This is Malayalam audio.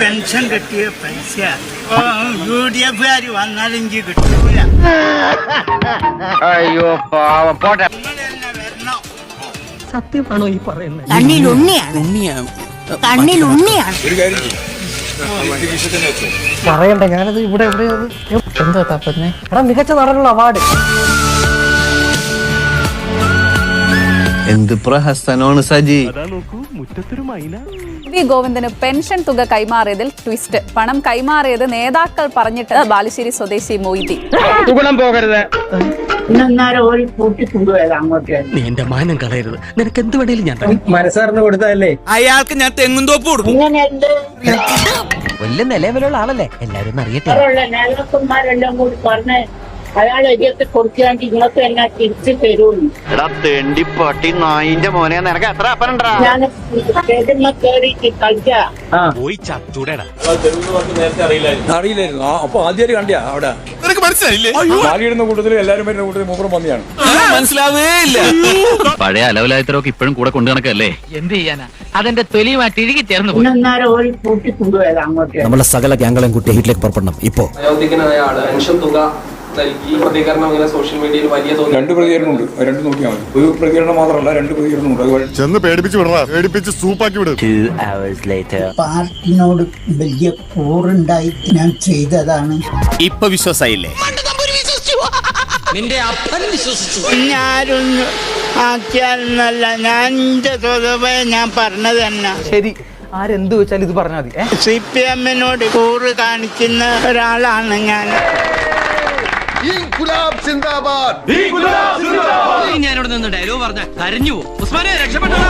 പെൻഷൻ കിട്ടിയ പൈസ യു ഡി എഫുകാർ വന്നാലും എനിക്ക് കിട്ടൂല. അയ്യോ പാവം. പോട്ടെ. സത്യമാണോ ഈ പറയുന്നത്? കണ്ണിൽ ഉണ്ണിയാണ്. കണ്ണിൽ ഉണ്ണിയാണ്. പറയണ്ട ഞാനത് ഇവിടെ എവിടെയാണ് എന്താ തപ്പന്നെ എടാ മികച്ച നടനുള്ള അവാർഡ്. എന്ത് പ്രഹസനമാണ് സജി? വി. ഗോവിന്ദന് പെൻഷൻ തുക കൈമാറിയതിൽ ട്വിസ്റ്റ്. പണം കൈമാറിയത് നേതാക്കൾ പറഞ്ഞിട്ട് ബാലുശ്ശേരി സ്വദേശി മൊയ്തി പോകരുത്. ഇന്നെന്നാലും ഒരു കൂട്ടി അങ്ങോട്ട്. നീ മാനം കളയരുത്. നിനക്ക് എന്ത് വേണേലും ഞാൻ തരാം. മനസ്സാറിന് കൊടുത്തതല്ലേ? അയാൾക്ക് ഞാൻ തെങ്ങും തോപ്പ് കൊടുക്കും. വലിയ നിലവിലുള്ള ആളല്ലേ? എല്ലാരും അറിയട്ടെ. ഇവരുള്ള നേതാക്കന്മാരെല്ലാം കൂടി പറഞ്ഞ് അയാളെ എതിർത്ത് കൊടുക്കാണ്ട് ഇങ്ങോട്ട് എന്നെ തിരിച്ചു തരുള്ളൂ എടാ നായിന്റെ മോനെ നിനക്ക് എത്ര അപ്പനുണ്ടാ? ഞാൻ സ്റ്റേജിന്മേൽ കയറിയിട്ട് കളിക്കാം. പോയി ചത്തൂടെടാ. അറിയില്ലായിരുന്നു. ആ അപ്പൊ ആദ്യമായിട്ട് കണ്ടിയാ അവിടെ? നിനക്ക് മനസ്സിലായില്ലേ? മാലിയിടുന്ന കൂട്ടത്തിൽ എല്ലാരും വരുന്ന കൂട്ടത്തിൽ മൂപ്പറും പന്നിയാണ്. മനസ്സിലാവേ ഇല്ല. പഴയ അലവലായത്തരൊക്കെ ഇപ്പോഴും കൂടെ കൊണ്ടു കണക്കല്ലേ എന്ത് ചെയ്യാനാ? അതെന്റെ തൊലിയുമായിട്ട് ഇഴുകി ചേർന്ന് പോയി. ഇന്നെന്നാലും ഒരു കൂട്ടി കൊണ്ടുപോയത് അങ്ങോട്ട്. നമ്മളെ സകല ഗ്യാങ്കളെയും കൂട്ടി വീട്ടിലേക്ക് പുറപ്പെടണം. ഇപ്പോ. തുക നൽകി പ്രതികരണം ഇങ്ങനെ സോഷ്യൽ മീഡിയയിൽ വലിയ തോന്നി രണ്ട് പ്രതികരണമുണ്ട്. രണ്ട് നോക്കിയാൽ മതി. ഒരു പ്രതികരണം മാത്രമല്ല രണ്ട് പ്രതികരണമുണ്ട്. ചെന്ന് പേടിപ്പിച്ച് പേടിപ്പിച്ച് സൂപ്പാക്കി വിടും. പാർട്ടിനോട് വലിയ കൂറുണ്ടായി ഞാൻ ചെയ്തതാണ്. ഇപ്പൊ വിശ്വാസായില്ലേ? ഞാനും ആക്കിയാലല്ല ഞാൻ എന്റെ സ്വതവേ ഞാൻ പറഞ്ഞത് തന്നെ. ശരി. ആരെന്ത് വെച്ചാൽ ഇത് പറഞ്ഞാൽ മതി. സി പി എമ്മിനോട് കൂറ് കാണിക്കുന്ന ഒരാളാണ് ഞാൻ. ഞാനിവിടെ നിന്ന് ഡയലോഗ് പറഞ്ഞ കരഞ്ഞു ഉസ്മാനെ രക്ഷപ്പെട്ടോ